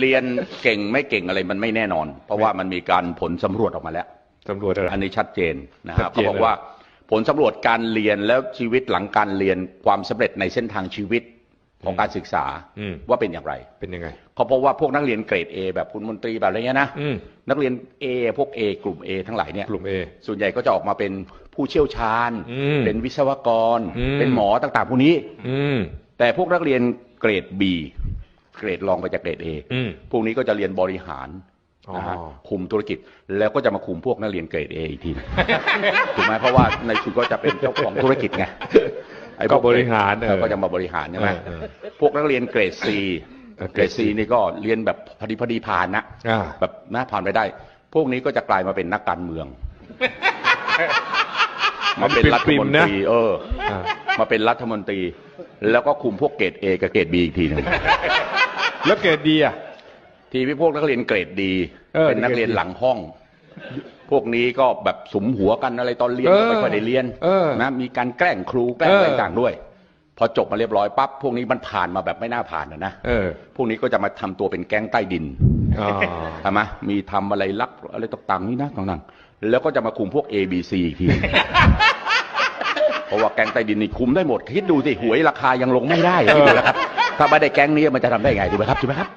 เรียนเก่งไม่เก่งอะไรมันไม่แน่นอน เพราะว่ามันมีการผลสำรวจออกมาแล้วตำรวจอะไรอันนี้ชัดเจนนะชัฮะดเจเขานบอกว่าผลสำรวจการเรียนแล้วชีวิตหลังการเรียนความสำเร็จในเส้นทางชีวิตของการศึกษาอืมว่าเป็นอย่างไร เป็นยังไงเขาพบว่าพวกนักเรียนเกรด A แบบคุณมนตรีแบบอะไรเงี้ยนะอืมนักเรียน A พวก A กลุ่ม A ทั้งหลายเนี่ยกลุ่ม A ส่วนใหญ่ก็จะออกมาเป็นผู้เชี่ยวชาญอืมเป็นวิศวกรอืมเป็นหมอต่างๆพวกนี้อืมแต่พวกนักเรียนเกรด B เกรดรองไปจากเกรด A อืมพวกนี้ก็จะเรียนบริหารนะฮะอ๋อคุมธุรกิจแล้วก็จะมาคุมพวกนักเรียนเกรด A อีกทีหนึ่งถูกไหมเพราะว่าในสุดก็จะเป็นเจ้าของธุรกิจไงไอ้พวก็บริหารเออก็จะมาบริหารใช่ไหมเออเออพวกนักเรียนเกรด C เออเกรด C นี่ก็เรียนแบบพอดีพอดีผ่านนะอ่าแบบน่าผ่านไปได้ พวกนี้ก็จะกลายมาเป็นนักการเมืองมาเป็นรัฐมนตรีเอออ่ามาเป็นรัฐมนตรี แล้วก็คุมพวกเกรด A กับเกรด B อีกทีหนึ่ง แล้วเกรดดีอะ ทีพี่พวกนักเรียนเกรดดี เออเป็นนักเรียนหลังห้อง พวกนี้ก็แบบสุมหัวกันอะไรตอนเรียนเออก็ไม่ค่อยได้เรียนเออนะมีการแกล้งครูแกล้งเออออะไรต่างๆด้วย พอจบมาเรียบร้อยปั๊บพวกนี้มันผ่านมาแบบไม่น่าผ่านนะนะเออพวกนี้ก็จะมาทำตัวเป็นแก๊งใต้ดินอ่าใช่ไหมมีทำอะไรลักอะไรต่างๆนี่นะต่างๆ แล้วก็จะมาคุมพวก A B C อีกที เพราะว่าแก๊งใต้ดินนี่คุมได้หมด คิดดูสิ หวยราคายังลงไม่ได้เออนะครับ ถ้าไม่ได้แก๊งนี้มันจะทำได้ไงถูกไหมครับถูกไหมครับ